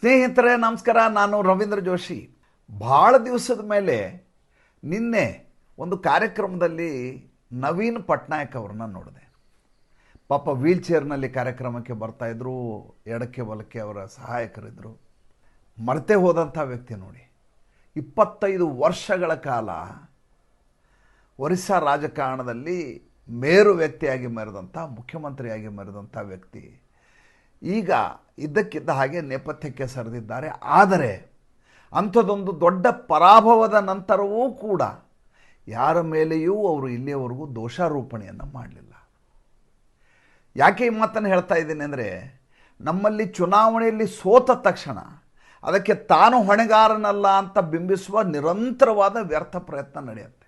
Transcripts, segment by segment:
ಸ್ನೇಹಿತರೆ, ನಮಸ್ಕಾರ. ನಾನು ರವೀಂದ್ರ ಜೋಶಿ. ಭಾಳ ದಿವಸದ ಮೇಲೆ ನಿನ್ನೆ ಒಂದು ಕಾರ್ಯಕ್ರಮದಲ್ಲಿ ನವೀನ್ ಪಟ್ನಾಯಕ್ ಅವ್ರನ್ನ ನೋಡಿದೆ. ಪಾಪ ವೀಲ್ ಚೇರ್ನಲ್ಲಿ ಕಾರ್ಯಕ್ರಮಕ್ಕೆ ಬರ್ತಾಯಿದ್ರು ಎಡಕ್ಕೆ ಬಲಕ್ಕೆ ಅವರ ಸಹಾಯಕರಿದ್ದರು ಮರೆತೆ ಹೋದಂಥ ವ್ಯಕ್ತಿ ನೋಡಿ. ಇಪ್ಪತ್ತೈದು ವರ್ಷಗಳ ಕಾಲ ಒರಿಸ್ಸಾ ರಾಜಕಾರಣದಲ್ಲಿ ಮೇರು ವ್ಯಕ್ತಿಯಾಗಿ ಮೆರೆದಂಥ, ಮುಖ್ಯಮಂತ್ರಿಯಾಗಿ ಮೆರೆದಂಥ ವ್ಯಕ್ತಿ. ಈಗ ಇದ್ದಕ್ಕಿದ್ದ ಹಾಗೆ ನೇಪಥ್ಯಕ್ಕೆ ಸರಿದಿದ್ದಾರೆ. ಆದರೆ ಅಂಥದ್ದೊಂದು ದೊಡ್ಡ ಪರಾಭವದ ನಂತರವೂ ಕೂಡ ಯಾರ ಮೇಲೆಯೂ ಅವರು ಇಲ್ಲಿಯವರೆಗೂ ದೋಷಾರೋಪಣೆಯನ್ನು ಮಾಡಲಿಲ್ಲ. ಯಾಕೆ ಈ ಮಾತನ್ನು ಹೇಳ್ತಾ ಇದ್ದೀನಿ ಅಂದರೆ ನಮ್ಮಲ್ಲಿ ಚುನಾವಣೆಯಲ್ಲಿ ಸೋತ ತಕ್ಷಣ ಅದಕ್ಕೆ ತಾನು ಹೊಣೆಗಾರನಲ್ಲ ಅಂತ ಬಿಂಬಿಸುವ ನಿರಂತರವಾದ ವ್ಯರ್ಥ ಪ್ರಯತ್ನ ನಡೆಯುತ್ತೆ.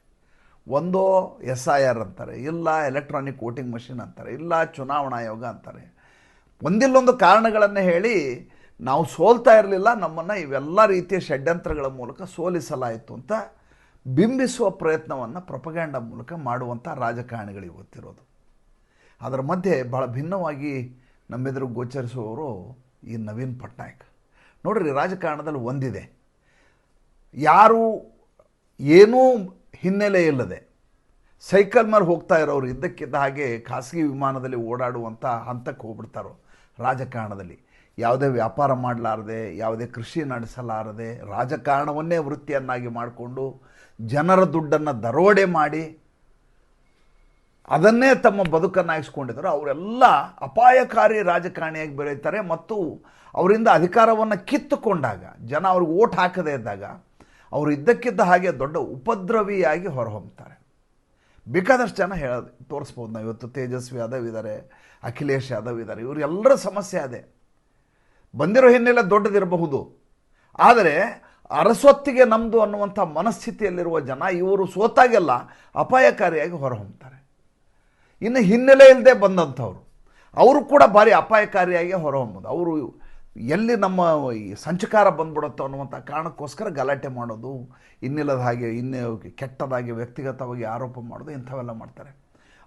ಒಂದೋ ಎಸ್ ಐ ಆರ್ ಅಂತಾರೆ, ಇಲ್ಲ ಎಲೆಕ್ಟ್ರಾನಿಕ್ ವೋಟಿಂಗ್ ಮಷಿನ್ ಅಂತಾರೆ, ಇಲ್ಲ ಚುನಾವಣಾ ಆಯೋಗ ಅಂತಾರೆ. ಒಂದಿಲ್ಲೊಂದು ಕಾರಣಗಳನ್ನು ಹೇಳಿ ನಾವು ಸೋಲ್ತಾ ಇರಲಿಲ್ಲ, ನಮ್ಮನ್ನು ಇವೆಲ್ಲ ರೀತಿಯ ಷಡ್ಯಂತ್ರಗಳ ಮೂಲಕ ಸೋಲಿಸಲಾಯಿತು ಅಂತ ಬಿಂಬಿಸುವ ಪ್ರಯತ್ನವನ್ನು ಪ್ರೊಪಗ್ಯಾಂಡ ಮೂಲಕ ಮಾಡುವಂಥ ರಾಜಕಾರಣಿಗಳು ಇವತ್ತಿರೋದು. ಅದರ ಮಧ್ಯೆ ಭಾಳ ಭಿನ್ನವಾಗಿ ನಮ್ಮೆದುರು ಗೋಚರಿಸುವವರು ಈ ನವೀನ್ ಪಟ್ನಾಯಕ್. ನೋಡ್ರಿ, ರಾಜಕಾರಣದಲ್ಲಿ ಒಂದಿದೆ. ಯಾರು ಏನೂ ಹಿನ್ನೆಲೆ ಇಲ್ಲದೆ ಸೈಕಲ್ ಮೇಲೆ ಹೋಗ್ತಾ ಇರೋರು ಇದ್ದಕ್ಕಿದ್ದ ಹಾಗೆ ಖಾಸಗಿ ವಿಮಾನದಲ್ಲಿ ಓಡಾಡುವಂಥ ಹಂತಕ್ಕೆ ಹೋಗ್ಬಿಡ್ತಾರೋ ರಾಜಕಾರಣದಲ್ಲಿ. ಯಾವುದೇ ವ್ಯಾಪಾರ ಮಾಡಲಾರದೆ, ಯಾವುದೇ ಕೃಷಿ ನಡೆಸಲಾರದೆ, ರಾಜಕಾರಣವನ್ನೇ ವೃತ್ತಿಯನ್ನಾಗಿ ಮಾಡಿಕೊಂಡು ಜನರ ದುಡ್ಡನ್ನು ದರೋಡೆ ಮಾಡಿ ಅದನ್ನೇ ತಮ್ಮ ಬದುಕನ್ನಾಗಿಸ್ಕೊಂಡಿದ್ದಾರೆ. ಅವರೆಲ್ಲ ಅಪಾಯಕಾರಿ ರಾಜಕಾರಣಿಯಾಗಿ ಬೆಳೀತಾರೆ ಮತ್ತು ಅವರಿಂದ ಅಧಿಕಾರವನ್ನು ಕಿತ್ತುಕೊಂಡಾಗ, ಜನ ಅವ್ರಿಗೆ ಓಟ್ ಹಾಕದೇ ಇದ್ದಾಗ, ಅವರು ಇದ್ದಕ್ಕಿದ್ದ ಹಾಗೆ ದೊಡ್ಡ ಉಪದ್ರವಿಯಾಗಿ ಹೊರಹೊಮ್ತಾರೆ. ಬೇಕಾದಷ್ಟು ಜನ ಹೇಳ ತೋರಿಸ್ಬೋದು ನಾವು. ಇವತ್ತು ತೇಜಸ್ವಿ ಯಾದವ್ ಇದ್ದಾರೆ ಅಖಿಲೇಶ್ ಯಾದವ್ ಇದ್ದಾರೆ ಇವರೆಲ್ಲರ ಸಮಸ್ಯೆ ಅದೇ. ಬಂದಿರೋ ಹಿನ್ನೆಲೆ ದೊಡ್ಡದಿರಬಹುದು. ಆದರೆ ಅರಸೊತ್ತಿಗೆ ನಮ್ಮದು ಅನ್ನುವಂಥ ಮನಸ್ಥಿತಿಯಲ್ಲಿರುವ ಜನ ಇವರು ಸೋತಾಗೆಲ್ಲ ಅಪಾಯಕಾರಿಯಾಗಿ ಹೊರಹೊಮ್ತಾರೆ. ಇನ್ನು ಹಿನ್ನೆಲೆ ಇಲ್ಲದೆ ಬಂದಂಥವ್ರು, ಅವರು ಕೂಡ ಭಾರಿ ಅಪಾಯಕಾರಿಯಾಗಿ ಹೊರಹೊಮ್ಮದು. ಅವರು ಎಲ್ಲಿ ನಮ್ಮ ಸಂಚಕಾರ ಬಂದ್ಬಿಡುತ್ತೋ ಅನ್ನುವಂಥ ಕಾರಣಕ್ಕೋಸ್ಕರ ಗಲಾಟೆ ಮಾಡೋದು, ಇನ್ನಿಲ್ಲದ ಹಾಗೆ, ಇನ್ನೇ ಕೆಟ್ಟದಾಗಿ ವ್ಯಕ್ತಿಗತವಾಗಿ ಆರೋಪ ಮಾಡೋದು ಇಂಥವೆಲ್ಲ ಮಾಡ್ತಾರೆ.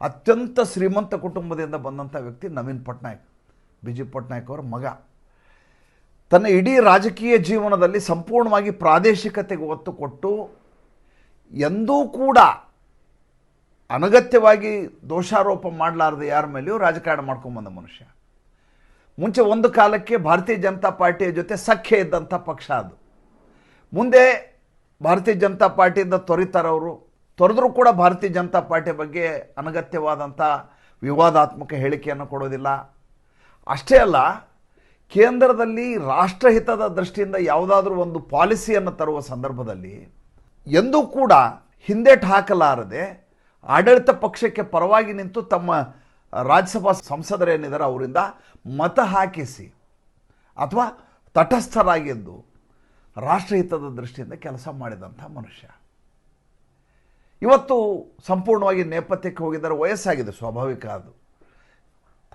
ಅತ್ಯಂತ ಶ್ರೀಮಂತ ಕುಟುಂಬದಿಂದ ಬಂದಂಥ ವ್ಯಕ್ತಿ ನವೀನ್ ಪಟ್ನಾಯಕ್ ಬಿ ಜಿ ಪಟ್ನಾಯಕ್ ಅವರ ಮಗ. ತನ್ನ ಇಡೀ ರಾಜಕೀಯ ಜೀವನದಲ್ಲಿ ಸಂಪೂರ್ಣವಾಗಿ ಪ್ರಾದೇಶಿಕತೆಗೆ ಒತ್ತು ಕೊಟ್ಟು, ಎಂದೂ ಕೂಡ ಅನಗತ್ಯವಾಗಿ ದೋಷಾರೋಪ ಮಾಡಲಾರದೆ ಯಾರ ಮೇಲೆಯೂ ರಾಜಕಾರಣ ಮಾಡ್ಕೊಂಬಂದ ಮನುಷ್ಯ. ಮುಂಚೆ ಒಂದು ಕಾಲಕ್ಕೆ ಭಾರತೀಯ ಜನತಾ ಪಾರ್ಟಿಯ ಜೊತೆ ಸಖ್ಯ ಇದ್ದಂಥ ಪಕ್ಷ ಅದು. ಮುಂದೆ ಭಾರತೀಯ ಜನತಾ ಪಾರ್ಟಿಯಿಂದ ತೊರಿತಾರವರು ತೊರೆದರೂ ಕೂಡ ಭಾರತೀಯ ಜನತಾ ಪಾರ್ಟಿ ಬಗ್ಗೆ ಅನಗತ್ಯವಾದಂಥ ವಿವಾದಾತ್ಮಕ ಹೇಳಿಕೆಯನ್ನು ಕೊಡೋದಿಲ್ಲ. ಅಷ್ಟೇ ಅಲ್ಲ, ಕೇಂದ್ರದಲ್ಲಿ ರಾಷ್ಟ್ರಹಿತದ ದೃಷ್ಟಿಯಿಂದ ಯಾವುದಾದ್ರೂ ಒಂದು ಪಾಲಿಸಿಯನ್ನು ತರುವ ಸಂದರ್ಭದಲ್ಲಿ ಎಂದೂ ಕೂಡ ಹಿಂದೇಟು ಹಾಕಲಾರದೆ ಆಡಳಿತ ಪಕ್ಷಕ್ಕೆ ಪರವಾಗಿ ನಿಂತು ತಮ್ಮ ರಾಜ್ಯಸಭಾ ಸಂಸದರೇನಿದ್ದಾರೆ ಅವರಿಂದ ಮತ ಹಾಕಿಸಿ ಅಥವಾ ತಟಸ್ಥರಾಗಿದ್ದು ರಾಷ್ಟ್ರಹಿತದ ದೃಷ್ಟಿಯಿಂದ ಕೆಲಸ ಮಾಡಿದಂಥ ಮನುಷ್ಯ. ಇವತ್ತು ಸಂಪೂರ್ಣವಾಗಿ ನೇಪಥ್ಯಕ್ಕೆ ಹೋಗಿದ್ದಾರೆ, ವಯಸ್ಸಾಗಿದೆ, ಸ್ವಾಭಾವಿಕ ಅದು.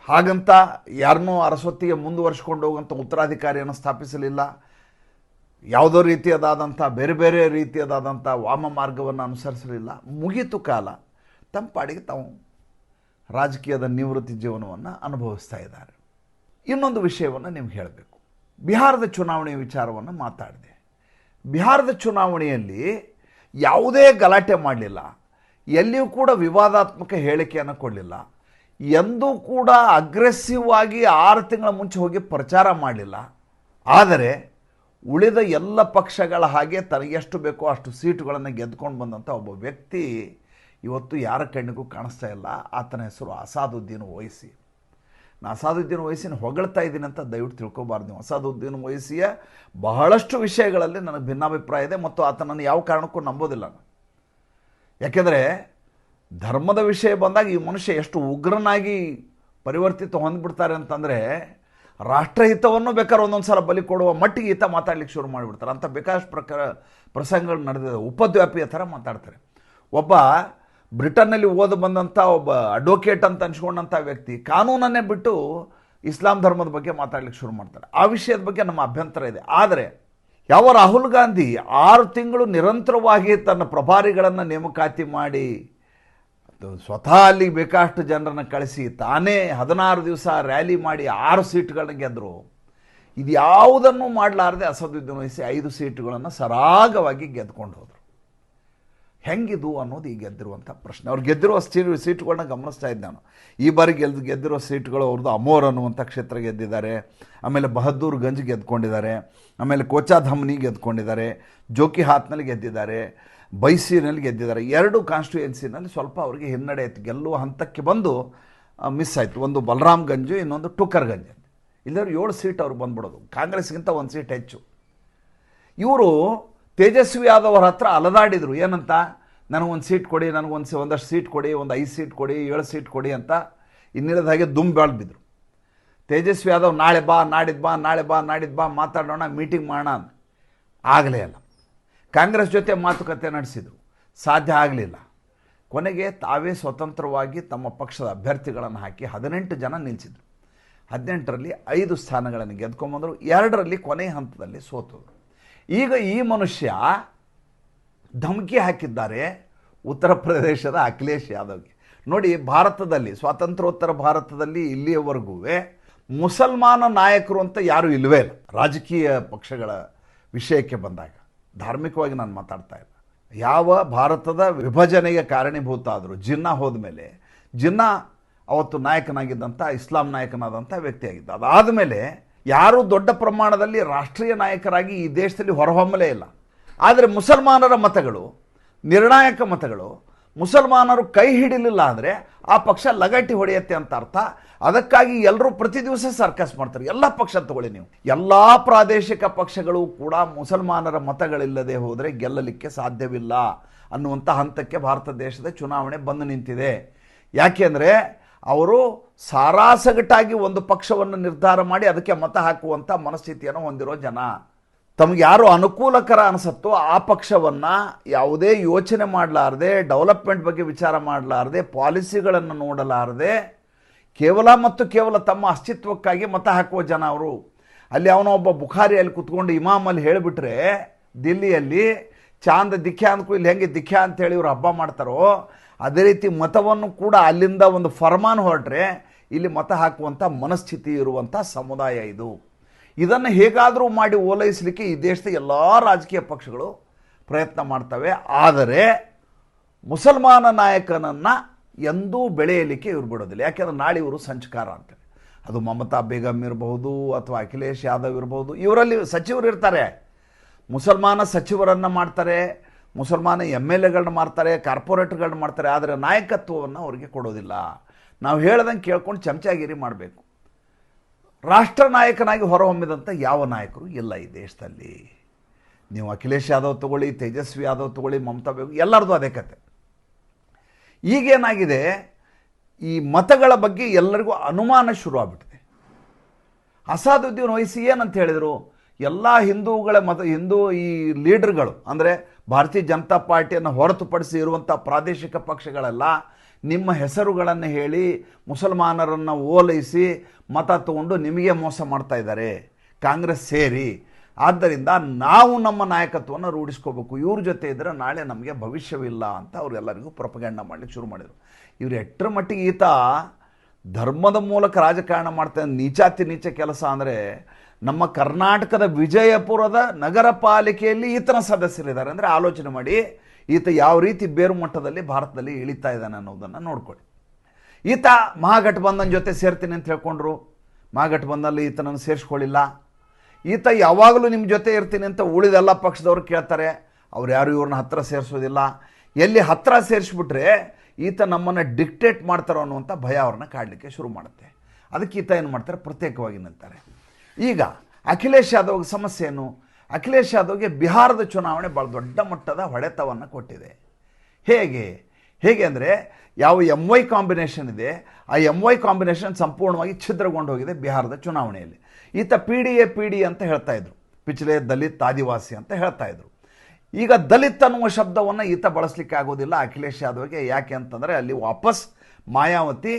ಹಾಗಂತ ಯಾರನ್ನೂ ಅರಸೊತ್ತಿಗೆ ಮುಂದುವರ್ಸ್ಕೊಂಡು ಹೋಗುವಂಥ ಉತ್ತರಾಧಿಕಾರಿಯನ್ನು ಸ್ಥಾಪಿಸಲಿಲ್ಲ. ಯಾವುದೋ ರೀತಿಯದಾದಂಥ, ಬೇರೆ ಬೇರೆ ರೀತಿಯದಾದಂಥ ವಾಮ ಮಾರ್ಗವನ್ನು ಅನುಸರಿಸಲಿಲ್ಲ. ಮುಗಿತು ಕಾಲ. ತಮ್ಮ ಪಾಡಿಗೆ ತಾವು ರಾಜಕೀಯದ ನಿವೃತ್ತಿ ಜೀವನವನ್ನು ಅನುಭವಿಸ್ತಾ ಇದ್ದಾರೆ. ಇನ್ನೊಂದು ವಿಷಯವನ್ನು ನಿಮ್ಗೆ ಹೇಳಬೇಕು. ಬಿಹಾರದ ಚುನಾವಣೆ ವಿಚಾರವನ್ನು ಮಾತಾಡಿದೆ. ಬಿಹಾರದ ಚುನಾವಣೆಯಲ್ಲಿ ಯಾವುದೇ ಗಲಾಟೆ ಮಾಡಲಿಲ್ಲ. ಎಲ್ಲಿಯೂ ಕೂಡ ವಿವಾದಾತ್ಮಕ ಹೇಳಿಕೆಯನ್ನು ಕೊಡಲಿಲ್ಲ. ಎಂದೂ ಕೂಡ ಅಗ್ರೆಸಿವ್ ಆಗಿ ಆರು ತಿಂಗಳ ಮುಂಚೆ ಹೋಗಿ ಪ್ರಚಾರ ಮಾಡಲಿಲ್ಲ. ಆದರೆ ಉಳಿದ ಎಲ್ಲ ಪಕ್ಷಗಳ ಹಾಗೆ ತನಗೆಷ್ಟು ಬೇಕೋ ಅಷ್ಟು ಸೀಟುಗಳನ್ನು ಗೆದ್ದುಕೊಂಡು ಬಂದಂಥ ಒಬ್ಬ ವ್ಯಕ್ತಿ ಇವತ್ತು ಯಾರ ಕಣ್ಣಿಗೂ ಕಾಣಿಸ್ತಾ ಇಲ್ಲ? ಆತನ ಹೆಸರು ಅಸಾದುದ್ದೀನ್ ವಯಸ್ಸಿ ನಾನು ಅಸಾದುದ್ದೀನ್ ವಯಸ್ಸಿನ ಹೊಗಳ್ತಾ ಇದ್ದೀನಿ ಅಂತ ದಯವಿಟ್ಟು ತಿಳ್ಕೊಬಾರ್ದು ನೀವು. ಅಸಾದುದ್ದೀನ್ ವಯಸ್ಸಿಯ ಬಹಳಷ್ಟು ವಿಷಯಗಳಲ್ಲಿ ನನಗೆ ಭಿನ್ನಾಭಿಪ್ರಾಯ ಇದೆ ಮತ್ತು ಆತನನ್ನು ಯಾವ ಕಾರಣಕ್ಕೂ ನಂಬೋದಿಲ್ಲ ನಾನು. ಯಾಕೆಂದರೆ ಧರ್ಮದ ವಿಷಯ ಬಂದಾಗ ಈ ಮನುಷ್ಯ ಎಷ್ಟು ಉಗ್ರನಾಗಿ ಪರಿವರ್ತಿತ ಹೊಂದ್ಬಿಡ್ತಾರೆ ಅಂತಂದರೆ ರಾಷ್ಟ್ರಹಿತವನ್ನು ಬೇಕಾದ್ರೆ ಒಂದೊಂದು ಸಲ ಬಲಿ ಕೊಡುವ ಮಟ್ಟಿಗೆ ಈತ ಮಾತಾಡ್ಲಿಕ್ಕೆ ಶುರು ಮಾಡಿಬಿಡ್ತಾರೆ. ಅಂಥ ಬೇಕಾದಷ್ಟು ಪ್ರಕಾರ ಪ್ರಸಂಗಗಳು ನಡೆದಿದೆ. ಉಪದ್ವ್ಯಾಪಿಯ ಥರ ಮಾತಾಡ್ತಾರೆ. ಒಬ್ಬ ಬ್ರಿಟನ್ನಲ್ಲಿ ಓದು ಬಂದಂಥ ಒಬ್ಬ ಅಡ್ವೊಕೇಟ್ ಅಂತ ಅನ್ಸ್ಕೊಂಡಂಥ ವ್ಯಕ್ತಿ ಕಾನೂನನ್ನೇ ಬಿಟ್ಟು ಇಸ್ಲಾಂ ಧರ್ಮದ ಬಗ್ಗೆ ಮಾತಾಡ್ಲಿಕ್ಕೆ ಶುರು ಮಾಡ್ತಾರೆ. ಆ ವಿಷಯದ ಬಗ್ಗೆ ನಮ್ಮ ಅಭ್ಯಂತರ ಇದೆ. ಆದರೆ ಯಾವ ರಾಹುಲ್ ಗಾಂಧಿ ಆರು ತಿಂಗಳು ನಿರಂತರವಾಗಿ ತನ್ನ ಪ್ರಭಾರಿಗಳನ್ನು ನೇಮಕಾತಿ ಮಾಡಿ ಸ್ವತಃ ಅಲ್ಲಿಗೆ ಬೇಕಾಷ್ಟು ಜನರನ್ನು ಕಳಿಸಿ ತಾನೇ ಹದಿನಾರು ದಿವಸ ರ್ಯಾಲಿ ಮಾಡಿ ಆರು ಸೀಟ್ಗಳನ್ನ ಗೆದ್ದರು ಇದು ಯಾವುದನ್ನು ಮಾಡಲಾರದೆ ಅಸದುದ್ದೀನ್ ವಹಿಸಿ ಐದು ಸೀಟುಗಳನ್ನು ಸರಾಗವಾಗಿ ಗೆದ್ಕೊಂಡು ಹೋದರು. ಹೆಂಗಿದು ಅನ್ನೋದು ಈ ಗೆದ್ದಿರುವಂಥ ಪ್ರಶ್ನೆ. ಅವ್ರು ಗೆದ್ದಿರೋ ಸೀಟ್ ಸೀಟ್ಗಳನ್ನ ಗಮನಿಸ್ತಾ ಇದ್ದೆ ನಾನು. ಈ ಬಾರಿ ಗೆದ್ದು ಗೆದ್ದಿರೋ ಸೀಟ್ಗಳು ಅವ್ರದ್ದು ಅಮೋರ್ ಅನ್ನುವಂಥ ಕ್ಷೇತ್ರ ಗೆದ್ದಿದ್ದಾರೆ. ಆಮೇಲೆ ಬಹದ್ದೂರ್ ಗಂಜ್ ಗೆದ್ಕೊಂಡಿದ್ದಾರೆ. ಆಮೇಲೆ ಕೋಚಾಧಮ್ನಿ ಗೆದ್ಕೊಂಡಿದ್ದಾರೆ. ಜೋಕಿ ಹಾತ್ನಲ್ಲಿ ಗೆದ್ದಿದ್ದಾರೆ. ಬೈಸಿನಲ್ಲಿ ಗೆದ್ದಿದ್ದಾರೆ. ಎರಡು ಕಾನ್ಸ್ಟಿಟ್ಯೂಯೆನ್ಸಿನಲ್ಲಿ ಸ್ವಲ್ಪ ಅವರಿಗೆ ಹಿನ್ನಡೆ ಇತ್ತು. ಗೆಲ್ಲುವ ಹಂತಕ್ಕೆ ಬಂದು ಮಿಸ್ ಆಯಿತು. ಒಂದು ಬಲರಾಮ್ ಗಂಜು, ಇನ್ನೊಂದು ಟುಕರ್ ಗಂಜ್. ಇಲ್ಲದ್ರೆ ಏಳು ಸೀಟ್ ಅವ್ರು ಬಂದ್ಬಿಡೋದು. ಕಾಂಗ್ರೆಸ್ಗಿಂತ ಒಂದು ಸೀಟ್ ಹೆಚ್ಚು. ಇವರು ತೇಜಸ್ವಿ ಯಾದವ್ ಹತ್ರ ಅಲದಾಡಿದರು, ಏನಂತ? ನನಗೊಂದು ಸೀಟ್ ಕೊಡಿ, ನನಗೊಂದು ಒಂದಷ್ಟು ಸೀಟ್ ಕೊಡಿ, ಒಂದು ಐದು ಸೀಟ್ ಕೊಡಿ, ಏಳು ಸೀಟ್ ಕೊಡಿ ಅಂತ ಇನ್ನಿಲ್ಲದ ಹಾಗೆ ದುಮ್ ಬಿದ್ರು ತೇಜಸ್ವಿ ಯಾದವ್ ನಾಳೆ ಬಾ ನಾಡಿದ್ದು ಬಾ, ನಾಳೆ ಬಾ ನಾಡಿದ್ದು ಬಾ, ಮಾತಾಡೋಣ, ಮೀಟಿಂಗ್ ಮಾಡೋಣ ಆಗಲೇ ಅಲ್ಲ. ಕಾಂಗ್ರೆಸ್ ಜೊತೆ ಮಾತುಕತೆ ನಡೆಸಿದರು. ಸಾಧ್ಯ ಆಗಲಿಲ್ಲ. ಕೊನೆಗೆ ತಾವೇ ಸ್ವತಂತ್ರವಾಗಿ ತಮ್ಮ ಪಕ್ಷದ ಅಭ್ಯರ್ಥಿಗಳನ್ನು ಹಾಕಿ ಹದಿನೆಂಟು ಜನ ನಿಲ್ಲಿಸಿದರು ಹದಿನೆಂಟರಲ್ಲಿ ಐದು ಸ್ಥಾನಗಳನ್ನು ಗೆದ್ಕೊಂಬಂದರು. ಎರಡರಲ್ಲಿ ಕೊನೆಯ ಹಂತದಲ್ಲಿ ಸೋತರು ಈಗ ಈ ಮನುಷ್ಯ ಧಮಕಿ ಹಾಕಿದ್ದಾರೆ ಉತ್ತರ ಪ್ರದೇಶದ ಅಖಿಲೇಶ್ ಯಾದವ್ಗೆ. ನೋಡಿ, ಭಾರತದಲ್ಲಿ, ಸ್ವಾತಂತ್ರ್ಯೋತ್ತರ ಭಾರತದಲ್ಲಿ ಇಲ್ಲಿಯವರೆಗೂ ಮುಸಲ್ಮಾನ ನಾಯಕರು ಅಂತ ಯಾರೂ ಇಲ್ಲವೇ ಇಲ್ಲ. ರಾಜಕೀಯ ಪಕ್ಷಗಳ ವಿಷಯಕ್ಕೆ ಬಂದಾಗ, ಧಾರ್ಮಿಕವಾಗಿ ನಾನು ಮಾತಾಡ್ತಾ ಇಲ್ಲ. ಯಾವ ಭಾರತದ ವಿಭಜನೆಗೆ ಕಾರಣೀಭೂತ ಆದರು ಜಿನ್ನಾ ಹೋದ್ಮೇಲೆ, ಜಿನ್ನಾ ಅವತ್ತು ನಾಯಕನಾಗಿದ್ದಂಥ, ಇಸ್ಲಾಂ ನಾಯಕನಾದಂಥ ವ್ಯಕ್ತಿಯಾಗಿದ್ದ. ಅದಾದ ಮೇಲೆ ಯಾರೂ ದೊಡ್ಡ ಪ್ರಮಾಣದಲ್ಲಿ ರಾಷ್ಟ್ರೀಯ ನಾಯಕರಾಗಿ ಈ ದೇಶದಲ್ಲಿ ಹೊರಹೊಮ್ಮಲೇ ಇಲ್ಲ. ಆದರೆ ಮುಸಲ್ಮಾನರ ಮತಗಳು, ನಿರ್ಣಾಯಕ ಮತಗಳು, ಮುಸಲ್ಮಾನರು ಕೈ ಹಿಡಿಲಿಲ್ಲ ಅಂದರೆ ಆ ಪಕ್ಷ ಲಗಟ್ಟಿ ಹೊಡೆಯುತ್ತೆ ಅಂತ ಅರ್ಥ. ಅದಕ್ಕಾಗಿ ಎಲ್ಲರೂ ಪ್ರತಿ ದಿವಸ ಸರ್ಕಸ್ ಮಾಡ್ತಾರೆ. ಎಲ್ಲ ಪಕ್ಷ ತಗೊಳ್ಳಿ ನೀವು. ಎಲ್ಲ ಪ್ರಾದೇಶಿಕ ಪಕ್ಷಗಳು ಕೂಡ ಮುಸಲ್ಮಾನರ ಮತಗಳಿಲ್ಲದೆ ಹೋದರೆ ಗೆಲ್ಲಲಿಕ್ಕೆ ಸಾಧ್ಯವಿಲ್ಲ ಅನ್ನುವಂಥ ಹಂತಕ್ಕೆ ಭಾರತ ದೇಶದ ಚುನಾವಣೆ ಬಂದು ನಿಂತಿದೆ. ಯಾಕೆಂದರೆ ಅವರು ಸಾರಾಸಗಟಾಗಿ ಒಂದು ಪಕ್ಷವನ್ನು ನಿರ್ಧಾರ ಮಾಡಿ ಅದಕ್ಕೆ ಮತ ಹಾಕುವಂಥ ಮನಸ್ಥಿತಿಯನ್ನು ಹೊಂದಿರೋ ಜನ. ತಮಗೆ ಯಾರು ಅನುಕೂಲಕರ ಅನಿಸುತ್ತೋ ಆ ಪಕ್ಷವನ್ನು ಯಾವುದೇ ಯೋಚನೆ ಮಾಡಲಾರದೆ, ಡೆವಲಪ್ಮೆಂಟ್ ಬಗ್ಗೆ ವಿಚಾರ ಮಾಡಲಾರದೆ, ಪಾಲಿಸಿಗಳನ್ನು ನೋಡಲಾರದೆ, ಕೇವಲ ಮತ್ತು ಕೇವಲ ತಮ್ಮ ಅಸ್ತಿತ್ವಕ್ಕಾಗಿ ಮತ ಹಾಕುವ ಜನ ಅವರು. ಅಲ್ಲಿ ಅವನ ಒಬ್ಬ ಬುಖಾರಿಯಲ್ಲಿ ಕುತ್ಕೊಂಡು ಇಮಾಮಲ್ಲಿ ಹೇಳಿಬಿಟ್ರೆ, ದಿಲ್ಲಿಯಲ್ಲಿ ಚಾಂದ ದಿಖ್ಯಾ ಅಂದ್ಕೂ ಇಲ್ಲಿ ಹೆಂಗೆ ದಿಖ್ಯಾ ಅಂತೇಳಿ ಇವರು ಹಬ್ಬ ಮಾಡ್ತಾರೋ ಅದೇ ರೀತಿ ಮತವನ್ನು ಕೂಡ ಅಲ್ಲಿಂದ ಒಂದು ಫರ್ಮಾನ್ ಹೊರಟ್ರೆ ಇಲ್ಲಿ ಮತ ಹಾಕುವಂಥ ಮನಸ್ಥಿತಿ ಇರುವಂಥ ಸಮುದಾಯ ಇದು. ಇದನ್ನು ಹೇಗಾದರೂ ಮಾಡಿ ಓಲೈಸಲಿಕ್ಕೆ ಈ ದೇಶದ ಎಲ್ಲ ರಾಜಕೀಯ ಪಕ್ಷಗಳು ಪ್ರಯತ್ನ ಮಾಡ್ತವೆ. ಆದರೆ ಮುಸಲ್ಮಾನ ನಾಯಕನನ್ನು ಎಂದೂ ಬೆಳೆಯಲಿಕ್ಕೆ ಇವ್ರು ಬಿಡೋದಿಲ್ಲ. ಯಾಕೆಂದರೆ ನಾಳೆ ಇವರು ಸಂಚಕಾರ ಅಂತೇಳಿ ಅದು ಮಮತಾ ಬೇಗಮ್ ಇರಬಹುದು ಅಥವಾ ಅಖಿಲೇಶ್ ಯಾದವ್ ಇರಬಹುದು. ಇವರಲ್ಲಿ ಸಚಿವರು ಇರ್ತಾರೆ. ಮುಸಲ್ಮಾನ ಸಚಿವರನ್ನು ಮಾಡ್ತಾರೆ. ಮುಸಲ್ಮಾನ ಎಂ ಎಲ್ ಎಗಳನ್ನ ಮಾಡ್ತಾರೆ ಕಾರ್ಪೊರೇಟ್ಗಳನ್ನ ಮಾಡ್ತಾರೆ, ಆದರೆ ನಾಯಕತ್ವವನ್ನು ಅವರಿಗೆ ಕೊಡೋದಿಲ್ಲ. ನಾವು ಹೇಳ್ದಂಗೆ ಕೇಳ್ಕೊಂಡು ಚಮಚಾಗಿರಿ ಮಾಡಬೇಕು. ರಾಷ್ಟ್ರ ನಾಯಕನಾಗಿ ಹೊರಹೊಮ್ಮಿದಂಥ ಯಾವ ನಾಯಕರು ಇಲ್ಲ ಈ ದೇಶದಲ್ಲಿ. ನೀವು ಅಖಿಲೇಶ್ ಯಾದವ್ ತಗೊಳ್ಳಿ, ತೇಜಸ್ವಿ ಯಾದವ್ ತಗೊಳ್ಳಿ, ಮಮತಾ ಬೇಗು ಎಲ್ಲರದು ಅದೇ ಕತೆ. ಈಗೇನಾಗಿದೆ, ಈ ಮತಗಳ ಬಗ್ಗೆ ಎಲ್ಲರಿಗೂ ಅನುಮಾನ ಶುರುವಾಗ್ಬಿಟ್ಟಿದೆ. ಅಸಾದುದ್ದೀನ್ ವಹಿಸಿ ಏನಂತ ಹೇಳಿದರು? ಎಲ್ಲ ಹಿಂದೂಗಳ ಮತ, ಹಿಂದೂ ಈ ಲೀಡರ್ಗಳು, ಅಂದರೆ ಭಾರತೀಯ ಜನತಾ ಪಾರ್ಟಿಯನ್ನು ಹೊರತುಪಡಿಸಿ ಇರುವಂಥ ಪ್ರಾದೇಶಿಕ ಪಕ್ಷಗಳೆಲ್ಲ, ನಿಮ್ಮ ಹೆಸರುಗಳನ್ನು ಹೇಳಿ ಮುಸಲ್ಮಾನರನ್ನು ಓಲೈಸಿ ಮತ ತಗೊಂಡು ನಿಮಗೆ ಮೋಸ ಮಾಡ್ತಾ ಇದ್ದಾರೆ, ಕಾಂಗ್ರೆಸ್ ಸೇರಿ. ಆದ್ದರಿಂದ ನಾವು ನಮ್ಮ ನಾಯಕತ್ವವನ್ನು ರೂಢಿಸ್ಕೋಬೇಕು. ಇವ್ರ ಜೊತೆ ಇದ್ದರೆ ನಾಳೆ ನಮಗೆ ಭವಿಷ್ಯವಿಲ್ಲ ಅಂತ ಅವರೆಲ್ಲರಿಗೂ ಪ್ರಪಗಂಡ ಮಾಡಲಿಕ್ಕೆ ಶುರು ಮಾಡಿದರು. ಇವರು ಎಟ್ಟರ ಮಟ್ಟಿಗೆ ಈತ ಧರ್ಮದ ಮೂಲಕ ರಾಜಕಾರಣ ಮಾಡ್ತಾ, ನೀಚಾತಿ ನೀಚ ಕೆಲಸ ಅಂದರೆ ನಮ್ಮ ಕರ್ನಾಟಕದ ವಿಜಯಪುರದ ನಗರ ಪಾಲಿಕೆಯಲ್ಲಿ ಈತನ ಸದಸ್ಯರಿದ್ದಾರೆ. ಅಂದರೆ ಆಲೋಚನೆ ಮಾಡಿ, ಈತ ಯಾವ ರೀತಿ ಬೇರು ಮಟ್ಟದಲ್ಲಿ ಭಾರತದಲ್ಲಿ ಇಳಿತಾ ಇದ್ದಾನೆ ಅನ್ನೋದನ್ನು ನೋಡ್ಕೊಳ್ಳಿ. ಈತ ಮಹಾಗಠಬಂಧನ್ ಜೊತೆ ಸೇರ್ತೀನಿ ಅಂತ ಹೇಳ್ಕೊಂಡ್ರು. ಮಹಾಗಠಬಂಧನಲ್ಲಿ ಈತನನ್ನು ಸೇರಿಸ್ಕೊಳ್ಳಿಲ್ಲ. ಈತ ಯಾವಾಗಲೂ ನಿಮ್ಮ ಜೊತೆ ಇರ್ತೀನಿ ಅಂತ ಉಳಿದೆಲ್ಲ ಪಕ್ಷದವರು ಕೇಳ್ತಾರೆ. ಅವ್ರು ಯಾರು ಇವ್ರನ್ನ ಹತ್ರ ಸೇರಿಸೋದಿಲ್ಲ. ಎಲ್ಲಿ ಹತ್ರ ಸೇರಿಸ್ಬಿಟ್ರೆ ಈತ ನಮ್ಮನ್ನು ಡಿಕ್ಟೇಟ್ ಮಾಡ್ತಾರೋ ಅನ್ನುವಂಥ ಭಯ ಅವ್ರನ್ನ ಕಾಡಲಿಕ್ಕೆ ಶುರು ಮಾಡುತ್ತೆ. ಅದಕ್ಕೆ ಈತ ಏನು ಮಾಡ್ತಾರೆ? ಪ್ರತ್ಯೇಕವಾಗಿ ನಿಲ್ತಾರೆ. ಈಗ ಅಖಿಲೇಶ್ ಯಾದವ್ಗೆ ಸಮಸ್ಯೆ ಏನು? ಅಖಿಲೇಶ್ ಯಾದವ್ಗೆ ಬಿಹಾರದ ಚುನಾವಣೆ ಭಾಳ ದೊಡ್ಡ ಮಟ್ಟದ ಹೊಡೆತವನ್ನು ಕೊಟ್ಟಿದೆ. ಹೇಗೆ? ಹೇಗೆ ಅಂದರೆ ಯಾವ ಎಂ ವೈ ಕಾಂಬಿನೇಷನ್ ಇದೆ, ಆ ಎಂ ವೈ ಕಾಂಬಿನೇಷನ್ ಸಂಪೂರ್ಣವಾಗಿ ಛಿದ್ರಗೊಂಡು ಹೋಗಿದೆ ಬಿಹಾರದ ಚುನಾವಣೆಯಲ್ಲಿ. ಈತ P D A, P D ಅಂತ ಹೇಳ್ತಾ ಇದ್ರು. ಪಿಚ್ಲೆ ದಲಿತ್ ಆದಿವಾಸಿ ಅಂತ ಹೇಳ್ತಾ ಇದ್ರು. ಈಗ ದಲಿತ್ ಅನ್ನುವ ಶಬ್ದವನ್ನು ಈತ ಬಳಸಲಿಕ್ಕೆ ಆಗೋದಿಲ್ಲ ಅಖಿಲೇಶ್ ಯಾದವ್ಗೆ. ಯಾಕೆ ಅಂತಂದರೆ ಅಲ್ಲಿ ವಾಪಸ್ ಮಾಯಾವತಿ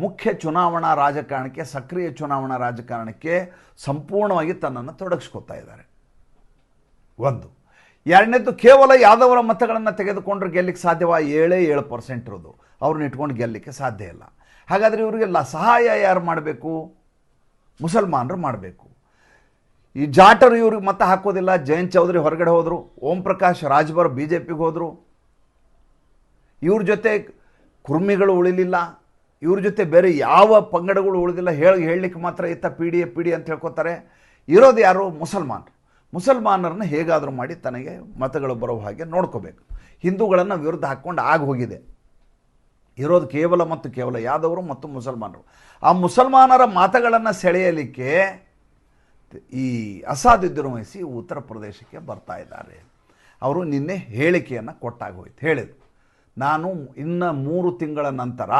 ಮುಖ್ಯ ಚುನಾವಣಾ ರಾಜಕಾರಣಕ್ಕೆ, ಸಕ್ರಿಯ ಚುನಾವಣಾ ರಾಜಕಾರಣಕ್ಕೆ ಸಂಪೂರ್ಣವಾಗಿ ತನ್ನನ್ನು ತೊಡಗಿಸ್ಕೊತಾ ಇದ್ದಾರೆ. ಒಂದು. ಎರಡನೇದು ಕೇವಲ ಯಾದವರ ಮತಗಳನ್ನು ತೆಗೆದುಕೊಂಡ್ರೆ ಗೆಲ್ಲಕ್ಕೆ ಸಾಧ್ಯವ? ಏಳೇ, ಏಳು ಪರ್ಸೆಂಟ್ ಇರೋದು. ಅವ್ರನ್ನ ಇಟ್ಕೊಂಡು ಗೆಲ್ಲಕ್ಕೆ ಸಾಧ್ಯ ಇಲ್ಲ. ಹಾಗಾದರೆ ಇವರಿಗೆಲ್ಲ ಸಹಾಯ ಯಾರು ಮಾಡಬೇಕು? ಮುಸಲ್ಮಾನರು ಮಾಡಬೇಕು. ಈ ಜಾಟರು ಇವ್ರಿಗೆ ಮತ ಹಾಕೋದಿಲ್ಲ. ಜಯಂತ್ ಚೌಧರಿ ಹೊರಗಡೆ ಹೋದರು. ಓಂ ಪ್ರಕಾಶ್ ರಾಜ್ಭರ್ ಬಿ ಜೆ ಪಿಗೆ ಹೋದರು. ಇವ್ರ ಜೊತೆ ಕುರ್ಮಿಗಳು ಉಳಿಲಿಲ್ಲ. ಇವ್ರ ಜೊತೆ ಬೇರೆ ಯಾವ ಪಂಗಡಗಳು ಉಳಿದಿಲ್ಲ ಹೇಳಿ ಹೇಳಲಿಕ್ಕೆ ಮಾತ್ರ ಇತ್ತ ಪಿ ಡಿ ಪಿ ಡಿ ಅಂತ ಹೇಳ್ಕೊತಾರೆ. ಇರೋದು ಯಾರು? ಮುಸಲ್ಮಾನರು ಮುಸಲ್ಮಾನರನ್ನ ಹೇಗಾದರೂ ಮಾಡಿ ತನಗೆ ಮತಗಳು ಬರೋ ಹಾಗೆ ನೋಡ್ಕೋಬೇಕು. ಹಿಂದೂಗಳನ್ನು ವಿರುದ್ಧ ಹಾಕ್ಕೊಂಡು ಆಗ ಹೋಗಿದೆ. ಇರೋದು ಕೇವಲ ಮತ್ತು ಕೇವಲ ಯಾದವರು ಮತ್ತು ಮುಸಲ್ಮಾನರು. ಆ ಮುಸಲ್ಮಾನರ ಮತಗಳನ್ನು ಸೆಳೆಯಲಿಕ್ಕೆ ಈ ಅಸಾದುದ್ದೀನ್ ವಹಿಸಿ ಉತ್ತರ ಪ್ರದೇಶಕ್ಕೆ ಬರ್ತಾ ಇದ್ದಾರೆ. ಅವರು ನಿನ್ನೆ ಹೇಳಿಕೆಯನ್ನು ಕೊಟ್ಟಾಗ ಹೋಯ್ತು. ಹೇಳಿದರು. ನಾನು ಇನ್ನು ಮೂರು ತಿಂಗಳ ನಂತರ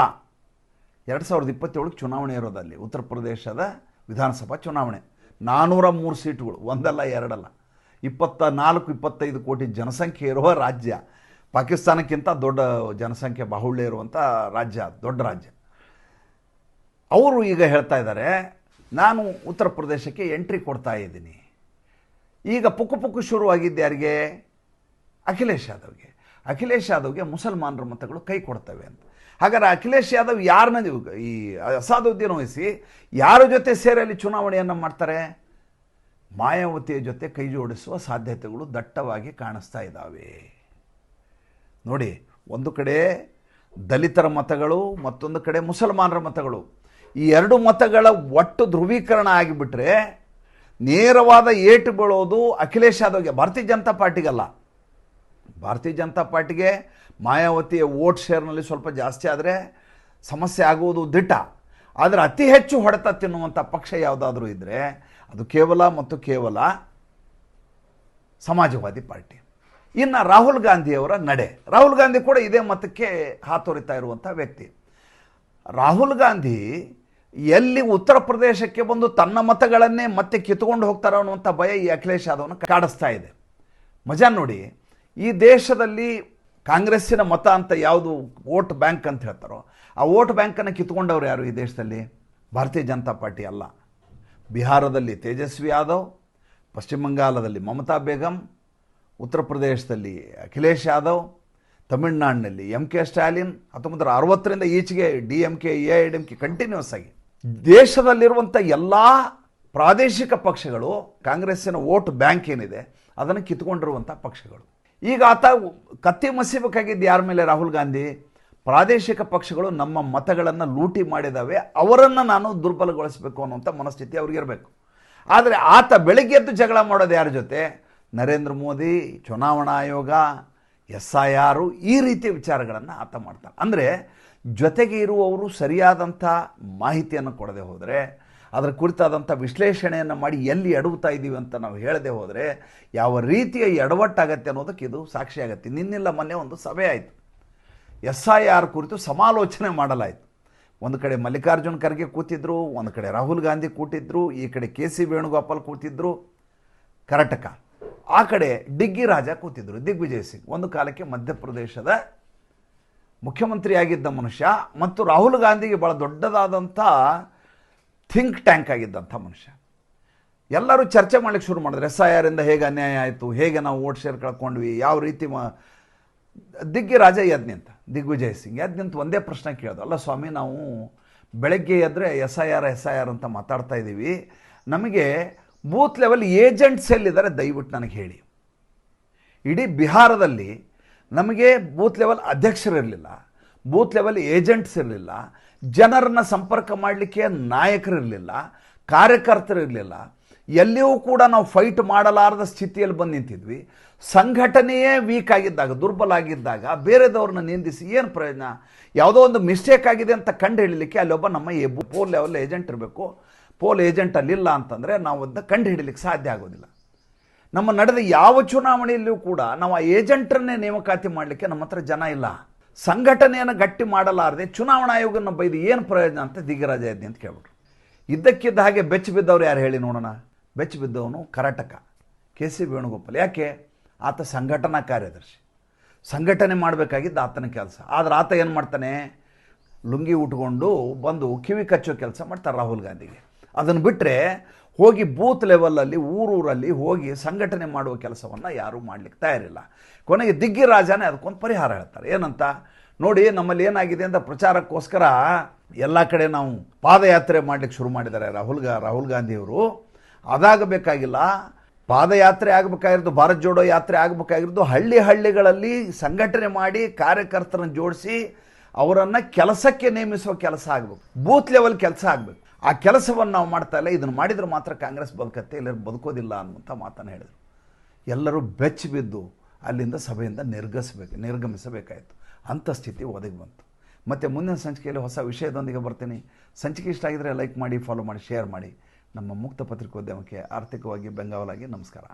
ಎರಡು ಸಾವಿರದ ಇಪ್ಪತ್ತೇಳಕ್ಕೆ ಚುನಾವಣೆ ಇರೋದಲ್ಲಿ ಉತ್ತರ ಪ್ರದೇಶದ ವಿಧಾನಸಭಾ ಚುನಾವಣೆ. ನಾನ್ನೂರ ಮೂರು ಸೀಟುಗಳು, ಒಂದಲ್ಲ ಎರಡಲ್ಲ. ಇಪ್ಪತ್ತ ನಾಲ್ಕು, ಇಪ್ಪತ್ತೈದು ಕೋಟಿ ಜನಸಂಖ್ಯೆ ಇರುವ ರಾಜ್ಯ. ಪಾಕಿಸ್ತಾನಕ್ಕಿಂತ ದೊಡ್ಡ ಜನಸಂಖ್ಯೆ, ಬಾಹುಳ್ಯ ಇರುವಂಥ ರಾಜ್ಯ, ದೊಡ್ಡ ರಾಜ್ಯ. ಅವರು ಈಗ ಹೇಳ್ತಾ ಇದ್ದಾರೆ, ನಾನು ಉತ್ತರ ಪ್ರದೇಶಕ್ಕೆ ಎಂಟ್ರಿ ಕೊಡ್ತಾ ಇದ್ದೀನಿ. ಈಗ ಪುಕ್ಕು ಪುಕ್ಕು ಶುರುವಾಗಿದ್ದು ಯಾರಿಗೆ? ಅಖಿಲೇಶ್ ಯಾದವ್ಗೆ. ಅಖಿಲೇಶ್ ಯಾದವ್ಗೆ ಮುಸಲ್ಮಾನರ ಮತಗಳು ಕೈ ಕೊಡ್ತವೆ ಅಂತ. ಹಾಗಾದ್ರೆ ಅಖಿಲೇಶ್ ಯಾದವ್ ಯಾರನ್ನ ಈ ಅಸಾದುದ್ದೀನ್ ವಹಿಸಿ ಯಾರ ಜೊತೆ ಸೇರಿ ಅಲ್ಲಿ ಚುನಾವಣೆಯನ್ನು ಮಾಡ್ತಾರೆ? ಮಾಯಾವತಿಯ ಜೊತೆ ಕೈ ಜೋಡಿಸುವ ಸಾಧ್ಯತೆಗಳು ದಟ್ಟವಾಗಿ ಕಾಣಿಸ್ತಾ ಇದ್ದಾವೆ. ನೋಡಿ, ಒಂದು ಕಡೆ ದಲಿತರ ಮತಗಳು, ಮತ್ತೊಂದು ಕಡೆ ಮುಸಲ್ಮಾನರ ಮತಗಳು. ಈ ಎರಡು ಮತಗಳ ಒಟ್ಟು ಧ್ರುವೀಕರಣ ಆಗಿಬಿಟ್ರೆ ನೇರವಾದ ಏಟು ಬೀಳೋದು ಅಖಿಲೇಶ್ ಯಾದವ್ಗೆ, ಭಾರತೀಯ ಜನತಾ ಪಾರ್ಟಿಗಲ್ಲ. ಭಾರತೀಯ ಜನತಾ ಪಾರ್ಟಿಗೆ ಮಾಯಾವತಿಯ ವೋಟ್ ಶೇರ್ನಲ್ಲಿ ಸ್ವಲ್ಪ ಜಾಸ್ತಿ ಆದರೆ ಸಮಸ್ಯೆ ಆಗುವುದು ದಿಟ್ಟ. ಆದರೆ ಅತಿ ಹೆಚ್ಚು ಹೊಡೆತ ತಿನ್ನುವಂಥ ಪಕ್ಷ ಯಾವುದಾದ್ರೂ ಇದ್ದರೆ ಅದು ಕೇವಲ ಮತ್ತು ಕೇವಲ ಸಮಾಜವಾದಿ ಪಾರ್ಟಿ. ಇನ್ನು ರಾಹುಲ್ ಗಾಂಧಿಯವರ ನಡೆ. ರಾಹುಲ್ ಗಾಂಧಿ ಕೂಡ ಇದೇ ಮತಕ್ಕೆ ಹಾತೊರಿತಾ ಇರುವಂಥ ವ್ಯಕ್ತಿ. ರಾಹುಲ್ ಗಾಂಧಿ ಎಲ್ಲಿ ಉತ್ತರ ಪ್ರದೇಶಕ್ಕೆ ಬಂದು ತನ್ನ ಮತಗಳನ್ನೇ ಮತ್ತೆ ಕಿತ್ಕೊಂಡು ಹೋಗ್ತಾರೋ ಅನ್ನುವಂಥ ಭಯ ಈ ಅಖಿಲೇಶ್ ಯಾದವ್ನ ಕಾಡಿಸ್ತಾ ಇದೆ. ಮಜಾ ನೋಡಿ. ಈ ದೇಶದಲ್ಲಿ ಕಾಂಗ್ರೆಸ್ಸಿನ ಮತ ಅಂತ ಯಾವುದು ವೋಟ್ ಬ್ಯಾಂಕ್ ಅಂತ ಹೇಳ್ತಾರೋ, ಆ ವೋಟ್ ಬ್ಯಾಂಕನ್ನು ಕಿತ್ಕೊಂಡವ್ರು ಯಾರು ಈ ದೇಶದಲ್ಲಿ? ಭಾರತೀಯ ಜನತಾ ಪಾರ್ಟಿ ಅಲ್ಲ. ಬಿಹಾರದಲ್ಲಿ ತೇಜಸ್ವಿ ಯಾದವ್, ಪಶ್ಚಿಮ ಬಂಗಾಲದಲ್ಲಿ ಮಮತಾ ಬೇಗಂ, ಉತ್ತರ ಪ್ರದೇಶದಲ್ಲಿ ಅಖಿಲೇಶ್ ಯಾದವ್, ತಮಿಳುನಾಡಿನಲ್ಲಿ ಎಂ ಕೆ ಸ್ಟಾಲಿನ್ ಹತ್ತೊಂಬತ್ತರ ಅರವತ್ತರಿಂದ ಈಚೆಗೆ D M K, A I D M K continues ಆಗಿ. ದೇಶದಲ್ಲಿರುವಂಥ ಎಲ್ಲ ಪ್ರಾದೇಶಿಕ ಪಕ್ಷಗಳು ಕಾಂಗ್ರೆಸ್ಸಿನ ವೋಟ್ ಬ್ಯಾಂಕ್ ಏನಿದೆ, ಅದನ್ನು ಕಿತ್ಕೊಂಡಿರುವಂಥ ಪಕ್ಷಗಳು. ಈಗ ಆತ ಕತ್ತಿ ಮಸಿಬೇಕಾಗಿದ್ದು ಯಾರ ಮೇಲೆ ರಾಹುಲ್ ಗಾಂಧಿ? ಪ್ರಾದೇಶಿಕ ಪಕ್ಷಗಳು ನಮ್ಮ ಮತಗಳನ್ನು ಲೂಟಿ ಮಾಡಿದಾವೆ, ಅವರನ್ನು ನಾನು ದುರ್ಬಲಗೊಳಿಸಬೇಕು ಅನ್ನುವಂಥ ಮನಸ್ಥಿತಿ ಅವ್ರಿಗಿರಬೇಕು ಆದರೆ ಆತ ಬೆಳಗ್ಗೆ ಎದ್ದು ಜಗಳ ಮಾಡೋದು ಯಾರ ಜೊತೆ? ನರೇಂದ್ರ ಮೋದಿ, ಚುನಾವಣಾ ಆಯೋಗ, ಎಸ್ ಐ ಆರು ಈ ರೀತಿಯ ವಿಚಾರಗಳನ್ನು ಆತ ಮಾಡ್ತಾನೆ ಅಂದರೆ ಜೊತೆಗೆ ಇರುವವರು ಸರಿಯಾದಂಥ ಮಾಹಿತಿಯನ್ನು ಕೊಡದೆ ಹೋದರೆ ಅದರ ಕುರಿತಾದಂಥ ವಿಶ್ಲೇಷಣೆಯನ್ನು ಮಾಡಿ ಎಲ್ಲಿ ಎಡವುತ್ತಾ ಇದ್ದೀವಿ ಅಂತ ನಾವು ಹೇಳದೆ ಹೋದರೆ ಯಾವ ರೀತಿಯ ಎಡವಟ್ಟಾಗತ್ತೆ ಅನ್ನೋದಕ್ಕೆ ಇದು ಸಾಕ್ಷಿಯಾಗತ್ತೆ ನಿನ್ನೆಲ್ಲ ಮೊನ್ನೆ ಒಂದು ಸಭೆ ಆಯಿತು. ಎಸ್ ಐ ಆರ್ ಕುರಿತು ಸಮಾಲೋಚನೆ ಮಾಡಲಾಯಿತು. ಒಂದು ಕಡೆ ಮಲ್ಲಿಕಾರ್ಜುನ್ ಖರ್ಗೆ ಕೂತಿದ್ರು, ಒಂದು ಕಡೆ ರಾಹುಲ್ ಗಾಂಧಿ ಕೂತಿದ್ರು, ಈ ಕಡೆ ಕೆ ಸಿ ವೇಣುಗೋಪಾಲ್ ಕೂತಿದ್ರು. ಕರ್ನಾಟಕ. ಆ ಕಡೆ ಡಿಗ್ಗಿ ರಾಜ ಕೂತಿದ್ರು, ದಿಗ್ವಿಜಯ್ ಸಿಂಗ್. ಒಂದು ಕಾಲಕ್ಕೆ ಮಧ್ಯಪ್ರದೇಶದ ಮುಖ್ಯಮಂತ್ರಿಯಾಗಿದ್ದ ಮನುಷ್ಯ ಮತ್ತು ರಾಹುಲ್ ಗಾಂಧಿಗೆ ಭಾಳ ದೊಡ್ಡದಾದಂಥ ಥಿಂಕ್ ಟ್ಯಾಂಕ್ ಆಗಿದ್ದಂಥ ಮನುಷ್ಯ. ಎಲ್ಲರೂ ಚರ್ಚೆ ಮಾಡಲಿಕ್ಕೆ ಶುರು ಮಾಡಿದ್ರು ಎಸ್ ಐ ಆರಿಂದ ಹೇಗೆ ಅನ್ಯಾಯ ಆಯಿತು, ಹೇಗೆ ನಾವು ಓಟ್ ಶೇರ್ ಕಳ್ಕೊಂಡ್ವಿ, ಯಾವ ರೀತಿ ಮ, ದಿಗ್ಗಿ ರಾಜ ಅಂತ ದಿಗ್ವಿಜಯ್ ಸಿಂಗ್. ಯಜ್ಞಂತ ಒಂದೇ ಪ್ರಶ್ನೆ ಕೇಳೋದು, ಅಲ್ಲ ಸ್ವಾಮಿ, ನಾವು ಬೆಳಗ್ಗೆ ಎದ್ದರೆ S I R S I R ಅಂತ ಮಾತಾಡ್ತಾ ಇದ್ದೀವಿ. ನಮಗೆ ಬೂತ್ ಲೆವೆಲ್ ಏಜೆಂಟ್ಸ್ ಎಲ್ಲಿದ್ದಾರೆ ದಯವಿಟ್ಟು ನನಗೆ ಹೇಳಿ. ಇಡೀ ಬಿಹಾರದಲ್ಲಿ ನಮಗೆ ಬೂತ್ ಲೆವೆಲ್ ಅಧ್ಯಕ್ಷರಿರಲಿಲ್ಲ ಬೂತ್ ಲೆವೆಲ್ ಏಜೆಂಟ್ಸ್ ಇರಲಿಲ್ಲ ಜನರನ್ನ ಸಂಪರ್ಕ ಮಾಡಲಿಕ್ಕೆ ನಾಯಕರಿರಲಿಲ್ಲ, ಕಾರ್ಯಕರ್ತರಿರಲಿಲ್ಲ. ಎಲ್ಲಿಯೂ ಕೂಡ ನಾವು ಫೈಟ್ ಮಾಡಲಾರದ ಸ್ಥಿತಿಯಲ್ಲಿ ಬಂದು ನಿಂತಿದ್ವಿ. ಸಂಘಟನೆಯೇ ವೀಕ್ ಆಗಿದ್ದಾಗ, ದುರ್ಬಲ ಆಗಿದ್ದಾಗ, ಬೇರೆದವ್ರನ್ನ ನಿಂದಿಸಿ ಏನು ಪ್ರಯೋಜನ? ಯಾವುದೋ ಒಂದು ಮಿಸ್ಟೇಕ್ ಆಗಿದೆ ಅಂತ ಕಂಡು ಹಿಡಲಿಕ್ಕೆ ಅಲ್ಲೊಬ್ಬ ನಮ್ಮ ಎ ಪೋಲ್ ಲೆವೆಲ್ ಏಜೆಂಟ್ ಇರಬೇಕು. ಪೋಲ್ ಏಜೆಂಟ್ ಅಲ್ಲಿಲ್ಲ ಅಂತಂದರೆ ನಾವು ಅದನ್ನ ಕಂಡು ಹಿಡಲಿಕ್ಕೆ ಸಾಧ್ಯ ಆಗೋದಿಲ್ಲ. ನಮ್ಮ ನಡೆದ ಯಾವ ಚುನಾವಣೆಯಲ್ಲಿಯೂ ಕೂಡ ನಾವು ಆ ಏಜೆಂಟರನ್ನೇ ನೇಮಕಾತಿ ಮಾಡಲಿಕ್ಕೆ ನಮ್ಮ ಹತ್ರ ಜನ ಇಲ್ಲ. ಸಂಘಟನೆಯನ್ನು ಗಟ್ಟಿ ಮಾಡಲಾರದೆ ಚುನಾವಣಾ ಆಯೋಗನ ಬೈದು ಏನು ಪ್ರಯೋಜನ ಅಂತ ದಿಗ್ಗರಾಜ ಯಜ್ಞ ಅಂತ ಕೇಳ್ಬಿಟ್ರು. ಇದ್ದಕ್ಕಿದ್ದ ಹಾಗೆ ಬೆಚ್ಚ ಬಿದ್ದವ್ರು ಯಾರು ಹೇಳಿ ನೋಡೋಣ? ಬೆಚ್ಚ ಬಿದ್ದವನು ಕರಾಟಕ, ಕೆ ಸಿ ವೇಣುಗೋಪಾಲ್. ಯಾಕೆ? ಆತ ಸಂಘಟನಾ ಕಾರ್ಯದರ್ಶಿ. ಸಂಘಟನೆ ಮಾಡಬೇಕಾಗಿದ್ದು ಆತನ ಕೆಲಸ. ಆದರೆ ಆತ ಏನು ಮಾಡ್ತಾನೆ? ಲುಂಗಿ ಉಟ್ಕೊಂಡು ಬಂದು ಕಿವಿ ಕಚ್ಚೋ ಕೆಲಸ ಮಾಡ್ತಾರೆ ರಾಹುಲ್ ಗಾಂಧಿಗೆ. ಅದನ್ನು ಬಿಟ್ಟರೆ ಹೋಗಿ ಬೂತ್ ಲೆವೆಲಲ್ಲಿ, ಊರೂರಲ್ಲಿ ಹೋಗಿ ಸಂಘಟನೆ ಮಾಡುವ ಕೆಲಸವನ್ನು ಯಾರೂ ಮಾಡಲಿಕ್ಕೆ ತಯಾರಿಲ್ಲ. ಕೊನೆಗೆ ದಿಗ್ಗಿ ರಾಜನೇ ಅದಕ್ಕೊಂದು ಪರಿಹಾರ ಹೇಳ್ತಾರೆ. ಏನಂತ? ನೋಡಿ, ನಮ್ಮಲ್ಲಿ ಏನಾಗಿದೆ ಅಂತ ಪ್ರಚಾರಕ್ಕೋಸ್ಕರ ಎಲ್ಲ ಕಡೆ ನಾವು ಪಾದಯಾತ್ರೆ ಮಾಡಲಿಕ್ಕೆ ಶುರು ಮಾಡಿದ್ದಾರೆ ರಾಹುಲ್ ಗಾ, ರಾಹುಲ್ ಗಾಂಧಿಯವರು. ಅದಾಗಬೇಕಾಗಿಲ್ಲ. ಪಾದಯಾತ್ರೆ ಆಗಬೇಕಾಗಿರೋದು, ಭಾರತ್ ಜೋಡೋ ಯಾತ್ರೆ ಆಗಬೇಕಾಗಿರೋದು, ಹಳ್ಳಿ ಹಳ್ಳಿಗಳಲ್ಲಿ ಸಂಘಟನೆ ಮಾಡಿ ಕಾರ್ಯಕರ್ತರನ್ನು ಜೋಡಿಸಿ ಅವರನ್ನು ಕೆಲಸಕ್ಕೆ ನೇಮಿಸುವ ಕೆಲಸ ಆಗಬೇಕು. ಬೂತ್ ಲೆವೆಲ್ ಕೆಲಸ ಆಗಬೇಕು. ಆ ಕೆಲಸವನ್ನು ನಾವು ಮಾಡ್ತಾ ಇಲ್ಲ, ಇದನ್ನು ಮಾಡಿದರೆ ಮಾತ್ರ ಕಾಂಗ್ರೆಸ್ ಬದುಕತ್ತೆ, ಎಲ್ಲರೂ ಬದುಕೋದಿಲ್ಲ ಅನ್ನುವಂಥ ಮಾತನ್ನು ಹೇಳಿದರು. ಎಲ್ಲರೂ ಬೆಚ್ಚಿ ಬಿದ್ದು ಅಲ್ಲಿಂದ ಸಭೆಯಿಂದ ನಿರ್ಗಮಿಸಬೇಕು ನಿರ್ಗಮಿಸಬೇಕಾಯಿತು. ಅಂಥ ಸ್ಥಿತಿ ಒದಗಿ ಬಂತು. ಮತ್ತು ಮುಂದಿನ ಸಂಚಿಕೆಯಲ್ಲಿ ಹೊಸ ವಿಷಯದೊಂದಿಗೆ ಬರ್ತೀನಿ. ಸಂಚಿಕೆ ಇಷ್ಟ ಆಗಿದರೆ ಲೈಕ್ ಮಾಡಿ ಫಾಲೋ ಮಾಡಿ ಶೇರ್ ಮಾಡಿ. ನಮ್ಮ ಮುಕ್ತ ಪತ್ರಿಕೋದ್ಯಮಕ್ಕೆ ಆರ್ಥಿಕವಾಗಿ ಬೆಂಗಾವಲಾಗಿ ನಮಸ್ಕಾರ.